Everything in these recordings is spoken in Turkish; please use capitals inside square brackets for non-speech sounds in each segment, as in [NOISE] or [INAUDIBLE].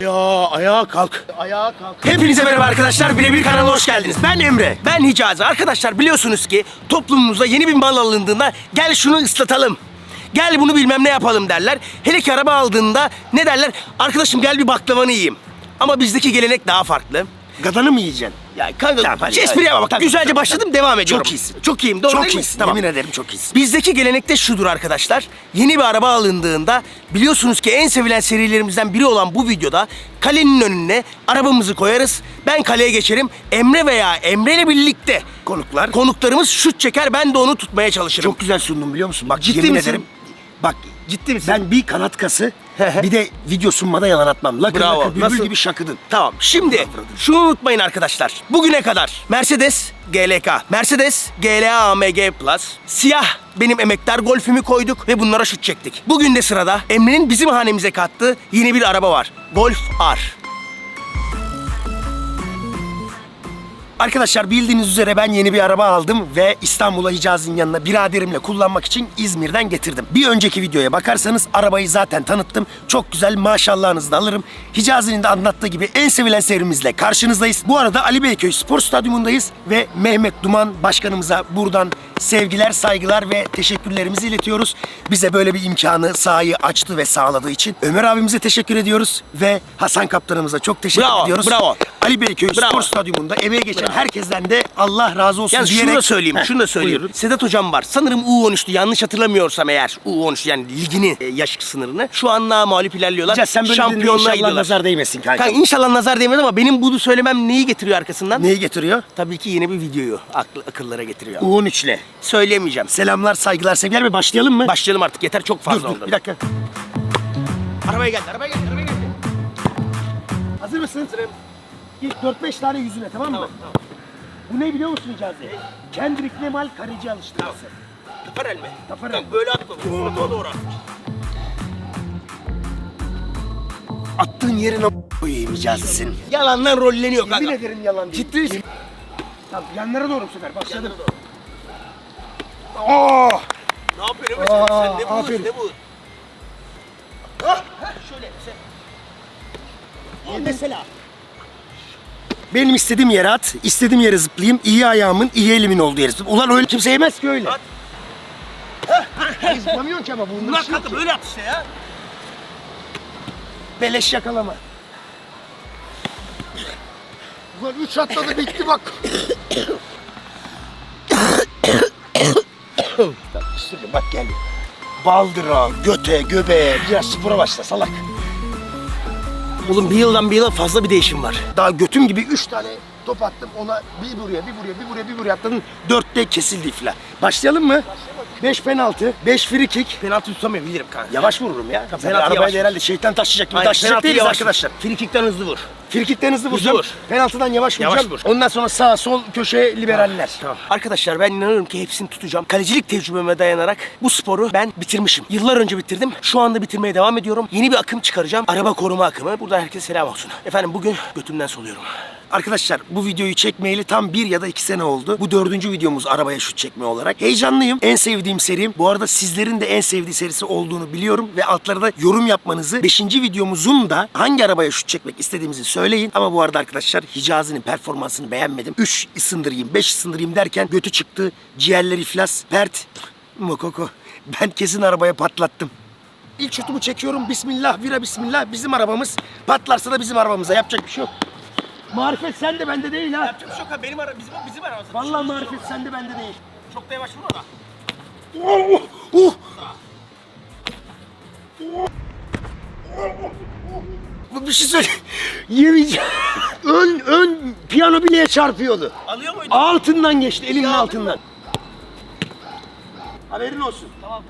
Ya ayağa kalk. Ayağa kalk. Hepinize merhaba arkadaşlar. Birebir kanalına hoş geldiniz. Ben Emre. Ben Hicazi. Arkadaşlar biliyorsunuz ki toplumumuzda yeni bir mal alındığında gel şunu ıslatalım. Gel bunu bilmem ne yapalım derler. Hele ki araba aldığında ne derler? Arkadaşım gel bir baklavanı yiyeyim. Ama bizdeki gelenek daha farklı. Gadanı mı yiyeceksin? Ya kanka Tamam, hadi, espriye hadi. bak. Tabii, Güzelce tabii, başladım devam ediyorum. Çok iyisin. Çok iyiyim. Doğru çok değil mi? iyisin. Tamam. Yemin ederim çok iyisin. Bizdeki gelenekte şudur arkadaşlar. Yeni bir araba alındığında biliyorsunuz ki en sevilen serilerimizden biri olan bu videoda kalenin önüne arabamızı koyarız. Ben kaleye geçerim. Emre veya Emre ile birlikte Konuklar. konuklarımız şut çeker. Ben de onu tutmaya çalışırım. Çok güzel sundun biliyor musun? Bak Ciddi yemin misin? ederim. Bak ciddi misin? ben bir kanat kası bir de video sunmada yalan atmam. Lakır Bravo. lakır bülbül Nasıl? gibi şakıdın. Tamam. Şimdi şunu unutmayın arkadaşlar. Bugüne kadar Mercedes GLK, Mercedes GLA AMG Plus, siyah benim emektar golfümü koyduk ve bunlara şut çektik. Bugün de sırada Emre'nin bizim hanemize kattığı yeni bir araba var. Golf R. Arkadaşlar bildiğiniz üzere ben yeni bir araba aldım ve İstanbul'a Hicaz'ın yanına biraderimle kullanmak için İzmir'den getirdim. Bir önceki videoya bakarsanız arabayı zaten tanıttım. Çok güzel maşallahınızı da alırım. Hicaz'ın da anlattığı gibi en sevilen serimizle karşınızdayız. Bu arada Ali Beyköy Spor Stadyumundayız ve Mehmet Duman başkanımıza buradan sevgiler, saygılar ve teşekkürlerimizi iletiyoruz. Bize böyle bir imkanı, sahayı açtı ve sağladığı için. Ömer abimize teşekkür ediyoruz ve Hasan kaptanımıza çok teşekkür Bravo, ediyoruz. bravo. Ali Beyköy Bravo. Spor Stadyumunda emeğe geçen herkesten de Allah razı olsun Yani diyerek... şunu da söyleyeyim, şunu da söyleyeyim. buyurun. Sedat hocam var. Sanırım U13'tü yanlış hatırlamıyorsam eğer. U13 yani ligini, e, yaş sınırını. Şu an mağlup ilerliyorlar. Hicaz sen böyle Şampiyonluğa inşallah gidiyorlar. nazar değmesin kanka. Kanka inşallah nazar değmez ama benim bunu söylemem neyi getiriyor arkasından? Neyi getiriyor? Tabii ki yeni bir videoyu aklı, akıllara getiriyor. U13'le. Söyleyemeyeceğim. Selamlar, saygılar, sevgiler ve başlayalım mı? Başlayalım artık yeter çok dur, fazla dur, oldu. bir dakika. Arabaya geldi, arabaya geldi, arabaya geldi. Hazır mısın? İlk 4-5 tane yüzüne tamam mı? Tamam, tamam. Bu ne biliyor musun Hicazi? Kendrick Lamar kaleci alıştırması. Tafarel mi? Tafarel. Kanka böyle atma. Suratıma doğru at. Attığın yerin o koyayım Hicazi'sin. Yalandan rolleniyor kanka. Yemin ederim yalan değil. Ciddi misin? Tamam, yanlara doğru bu sefer başladım. Yanlara doğru. Oh! Ne yapıyorsun? Aa, Sen ne bu? aferin. Ne bu? Hah, hah, şöyle. Sen... O mesela. Benim istediğim yere at, istediğim yere zıplayayım, iyi ayağımın, iyi elimin olduğu yere zıplayayım. Ulan öyle kimse yemez ki öyle. At. Zıplamıyorsun ki ama bunun Ulan yok kanka böyle at işte ya. Beleş yakalama. Ulan üç atladı bitti bak. bak bak gel. Baldıra, göte, göbeğe biraz spora başla salak. Oğlum bir yıldan bir yıla fazla bir değişim var. Daha götüm gibi üç tane top attım ona bir buraya bir buraya bir buraya bir buraya atladın. Dörtte kesildi iflah. Başlayalım mı? Beş penaltı, beş free kick. Penaltı tutamıyorum bilirim kanka. Yavaş vururum ya. Penaltı Penaltı yavaş vur. da herhalde şeytan taşıyacak gibi Aynen, taşıyacak değiliz yavaş arkadaşlar. Vur. Frikikten hızlı vur. Frikikten hızlı Hızlı vuracağım. vur. Penaltıdan yavaş Yavaş vuracağım. vur. Ondan sonra sağ sol köşe liberaller. Tamam. Arkadaşlar ben inanıyorum ki hepsini tutacağım. Kalecilik tecrübeme dayanarak bu sporu ben bitirmişim. Yıllar önce bitirdim. Şu anda bitirmeye devam ediyorum. Yeni bir akım çıkaracağım. Araba koruma akımı. Burada herkese selam olsun. Efendim bugün götümden soluyorum. Arkadaşlar bu videoyu çekmeyeli tam bir ya da iki sene oldu. Bu dördüncü videomuz arabaya şut çekme olarak. Heyecanlıyım. En sevdiğim serim. Bu arada sizlerin de en sevdiği serisi olduğunu biliyorum. Ve altlara da yorum yapmanızı, beşinci videomuzun da hangi arabaya şut çekmek istediğimizi söyleyin. Ama bu arada arkadaşlar Hicazi'nin performansını beğenmedim. Üç ısındırayım, beş ısındırayım derken götü çıktı. Ciğerler iflas. Pert. Mokoko. Ben kesin arabaya patlattım. İlk şutumu çekiyorum. Bismillah, vira bismillah. Bizim arabamız. Patlarsa da bizim arabamıza. Yapacak bir şey yok. Marifet sende bende değil ha. Yapacak bir şey yok ha. Benim ara bizim bizim aramızda. Vallahi marifet sende bende değil. Çok da yavaş vurma da. Oh, oh. Bu bir şey söyle. Yemeyeceğim. ön ön piyano bileğe çarpıyordu. Alıyor muydun? Altından geçti elimin Ya, aldın altından. Haberin olsun. Tamam.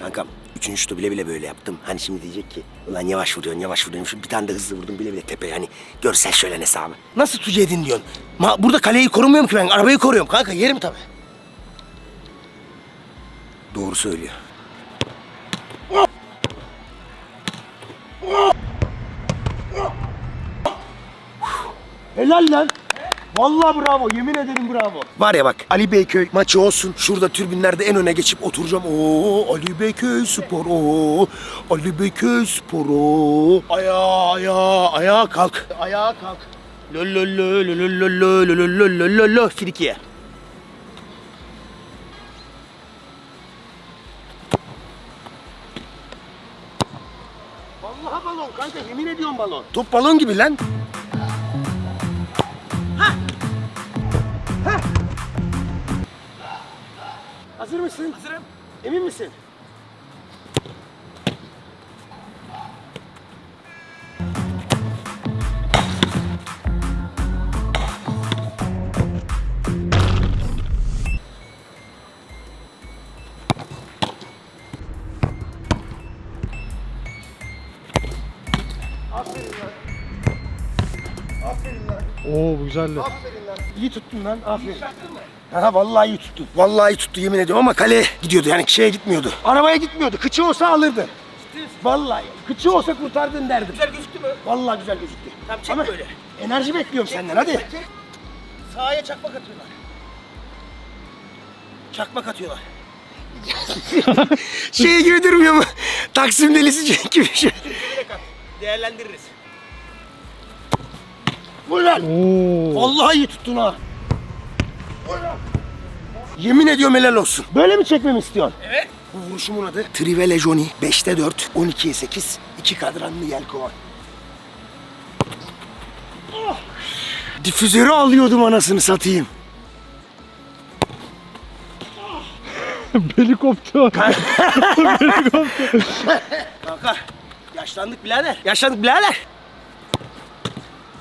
Kankam üçüncü şutu bile bile böyle yaptım. Hani şimdi diyecek ki ulan yavaş vuruyorsun yavaş vuruyorsun. Şu bir tane de hızlı vurdum bile bile tepe yani. Görsel şölen hesabı. Nasıl tucu edin diyorsun? Ma burada kaleyi korumuyorum ki ben. Arabayı koruyorum. Kanka yerim tabii. Doğru söylüyor. Helal lan. Vallahi bravo. Yemin ederim bravo. Var ya bak Ali Beyköy maçı olsun. Şurada tribünlerde en öne geçip oturacağım. Oo Ali Beyköy spor. Oo Ali Beyköy spor. Oo. Ayağa ayağa ayağa kalk. Ayağa kalk. Frikiye. Vallahi balon kanka yemin ediyorum balon. Top balon gibi lan. Hazır mısın? Hazırım. Emin misin? Aferin lan. Oo bu güzeldi. Aferin lan. İyi tuttun lan. Aferin. Ha vallahi iyi tuttu. Vallahi iyi tuttu yemin ediyorum ama kaleye gidiyordu yani şeye gitmiyordu. Arabaya gitmiyordu. Kıçı olsa alırdı. Vallahi kıçı olsa kurtardın derdim. Güzel gözüktü mü? Vallahi güzel gözüktü. Tamam çek Ama böyle. enerji bekliyorum senden hadi. Sahaya çakmak atıyorlar. Çakmak atıyorlar. [LAUGHS] Şey gibi durmuyor mu? Taksim delisi gibi şey. Değerlendiririz. Vur lan. Oo. Vallahi iyi tuttun ha. Vur lan. Yemin ediyorum helal olsun. Böyle mi çekmemi istiyorsun? Evet. Bu vuruşumun adı Trivele Johnny. 5'te 4, 12'ye 8, 2 kadranlı yelkovan. Oh! Difüzörü alıyordum anasını satayım. [LAUGHS] Beli koptu. [LAUGHS] [LAUGHS] Kanka. Yaşlandık birader. Yaşlandık birader.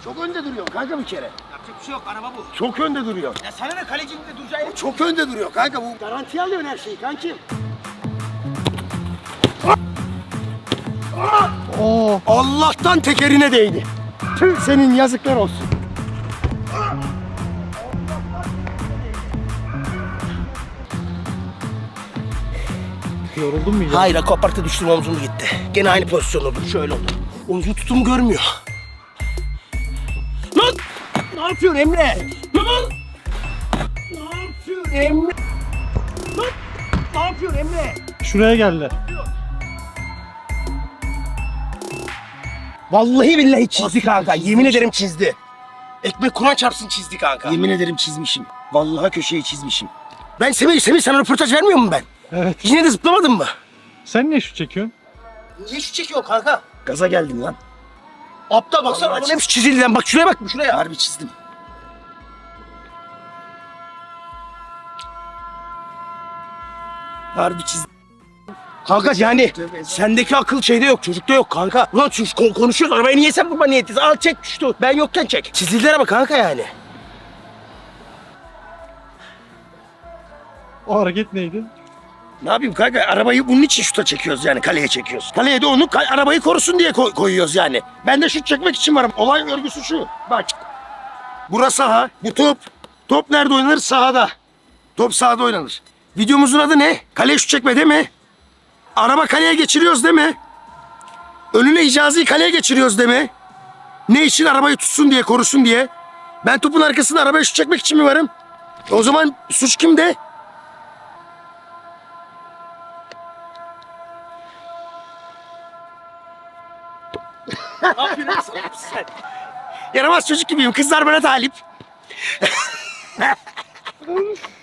Çok önde duruyor kanka bir kere. Yapacak bir şey yok. Araba bu. Çok önde duruyor. Ya sana ne kalecinin de duracağı yer- Çok önde duruyor kanka bu. Garanti alıyorsun her şeyi kankim. Oo. Allah'tan tekerine değdi. Tüh senin yazıklar olsun. Yoruldun mu? Hayır kopartı düştüm omzum gitti. Gene aynı pozisyon oldu. Şöyle oldu. Omzu tutum görmüyor. Ne yapıyorsun Emre? Lan! Ne yapıyorsun Emre? Lan! Ne yapıyorsun Emre? Şuraya geldi. Vallahi billahi çizdi kanka. Yemin ederim çizdi. Ekmek Kur'an çarpsın çizdi kanka. Yemin ederim çizmişim. Vallahi köşeyi çizmişim. Ben Semih, Semih sana röportaj vermiyor mu ben? Evet. Yine de zıplamadın mı? Sen niye şu çekiyorsun? Niye şu çekiyor kanka? Gaza geldim lan. Aptal baksana bunun hepsi çizildi lan. Bak şuraya bak şuraya. Harbi çizdim. Harbi çizdim. Kanka yani sendeki akıl şeyde yok, çocukta yok kanka. Ulan şu ko- konuşuyoruz arabaya niye sen vurma niyetiz? Al çek düştü. Ben yokken çek. Çizildiler ama kanka yani. O hareket neydi? Ne yapayım kanka arabayı bunun için şuta çekiyoruz yani kaleye çekiyoruz. Kaleye de onu ka- arabayı korusun diye koy- koyuyoruz yani. Ben de şut çekmek için varım. Olay örgüsü şu. Bak. Burası saha. Bu top. Top nerede oynanır? Sahada. Top sahada oynanır. Videomuzun adı ne? Kaleye şut çekme değil mi? Araba kaleye geçiriyoruz değil mi? Önüne icazi kaleye geçiriyoruz değil mi? Ne için arabayı tutsun diye, korusun diye. Ben topun arkasında arabaya şut çekmek için mi varım? O zaman suç kimde? ne yapıyorsun sen? Yaramaz çocuk gibiyim. Kızlar bana talip. [LAUGHS]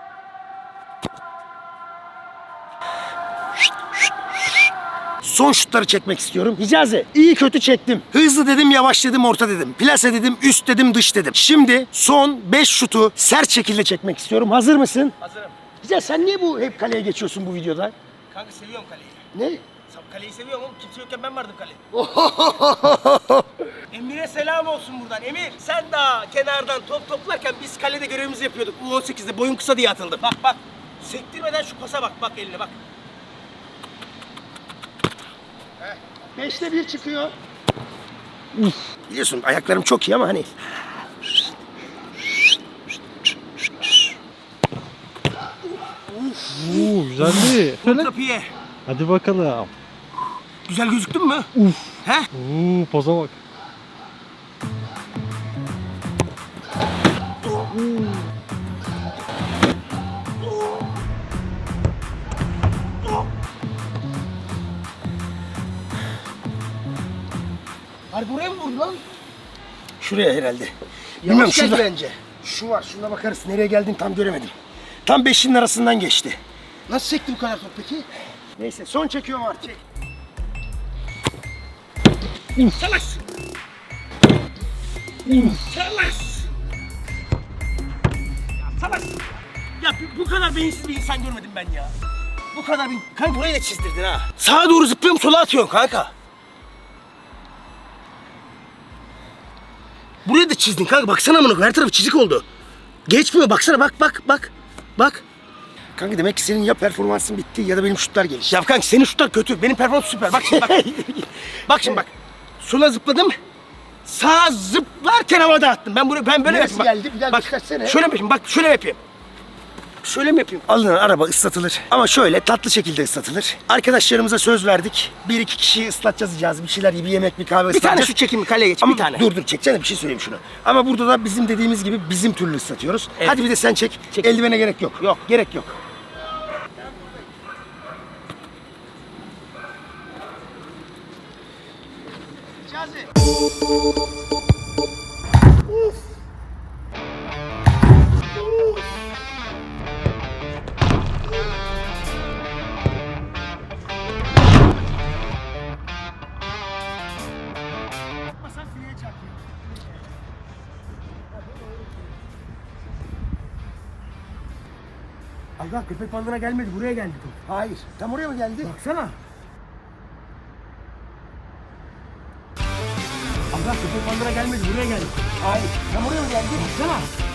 Son şutları çekmek istiyorum. Hicazi iyi kötü çektim. Hızlı dedim, yavaş dedim, orta dedim. Plase dedim, üst dedim, dış dedim. Şimdi son 5 şutu sert şekilde çekmek istiyorum. Hazır mısın? Hazırım. Hicazi sen niye bu hep kaleye geçiyorsun bu videoda? Kanka seviyorum kaleyi. Ne? Kaleyi seviyorum oğlum. Kimse yokken ben vardım kaleye. [LAUGHS] Emir'e selam olsun buradan. Emir sen daha kenardan top toplarken biz kalede görevimizi yapıyorduk. U18'de boyun kısa diye atıldı. Bak bak. Sektirmeden şu pasa bak. Bak eline bak. Beşte bir çıkıyor. Biliyorsun ayaklarım çok iyi ama hani Oo güzeldi. Kapıya. Hadi bakalım. Güzel gözüktün mü? Uf. He? Oo poza bak. Harbi buraya mı vurdu lan? Şuraya herhalde. Yavaş Bilmiyorum geldi şurada. bence. Şu var şuna bakarız. Nereye geldiğini tam göremedim. Tam beşinin arasından geçti. Nasıl sekti bu kadar top peki? Neyse son çekiyorum artık. Salaş! Ya salaş! Ya bu- bu kadar beyinsiz bir insan görmedim ben ya. Bu kadar bir... Kanka burayı da çizdirdin ha. Sağa doğru zıplıyorum sola atıyorsun kanka. Burayı da çizdin kanka baksana amına her tarafı çizik oldu. Geçmiyor baksana bak bak bak. Bak. Kanka demek ki senin ya performansın bitti ya da benim şutlar gelişti. Ya kanka senin şutlar kötü. Benim performans süper. Bak şimdi bak. [LAUGHS] bak şimdi bak. Sola zıpladım. Sağa zıplarken havada attım. Ben buraya ben böyle Neresi yapayım. Bak, geldi? Bir daha bak, göstersene. Şöyle yapayım? Bak şöyle yapayım? Şöyle mi yapayım? Alınan araba ıslatılır. Ama şöyle tatlı şekilde ıslatılır. Arkadaşlarımıza söz verdik. Bir iki kişiyi ıslatacağız yiyeceğiz. Bir şeyler bir yemek bir kahve Bir tane ıslatacağız. şut çekeyim mi? Kaleye geç. Ama bir tane. dur dur çeksene bir şey söyleyeyim şunu. Ama burada da bizim dediğimiz gibi bizim türlü ıslatıyoruz. Evet. Hadi bir de sen çek. Çek. Eldivene gerek yok. Yok. Gerek yok. Aga köpek balığına gelmedi. Buraya geldi top. Hayır. Tam oraya mı geldi? Baksana. Aga köpek balığına gelmedi. Buraya geldi. Hayır. Tam oraya mı geldi? Baksana.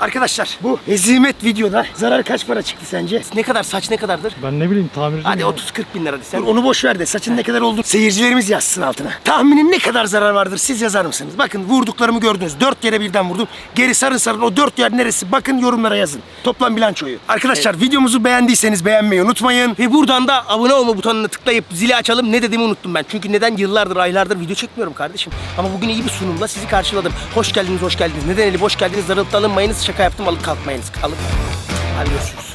Arkadaşlar bu hezimet videoda zarar kaç para çıktı sence? Ne kadar saç ne kadardır? Ben ne bileyim tamirci Hadi miyim? 30-40 bin lira desem. Dur, onu boş ver de saçın ne kadar oldu seyircilerimiz yazsın altına. Tahminin ne kadar zarar vardır siz yazar mısınız? Bakın vurduklarımı gördünüz. Dört yere birden vurdum. Geri sarın sarın o dört yer neresi? Bakın yorumlara yazın. Toplam bilançoyu. Arkadaşlar videomuzu beğendiyseniz beğenmeyi unutmayın. Ve buradan da abone olma butonuna tıklayıp zili açalım. Ne dediğimi unuttum ben. Çünkü neden yıllardır, aylardır video çekmiyorum kardeşim. Ama bugün iyi bir sunumla sizi karşıladım. Hoş geldiniz, hoş geldiniz. Neden eli boş geldiniz? Darılıp da alınmayınız. Şaka yaptım, alıp kalkmayınız. Alıp. Hadi görüşürüz.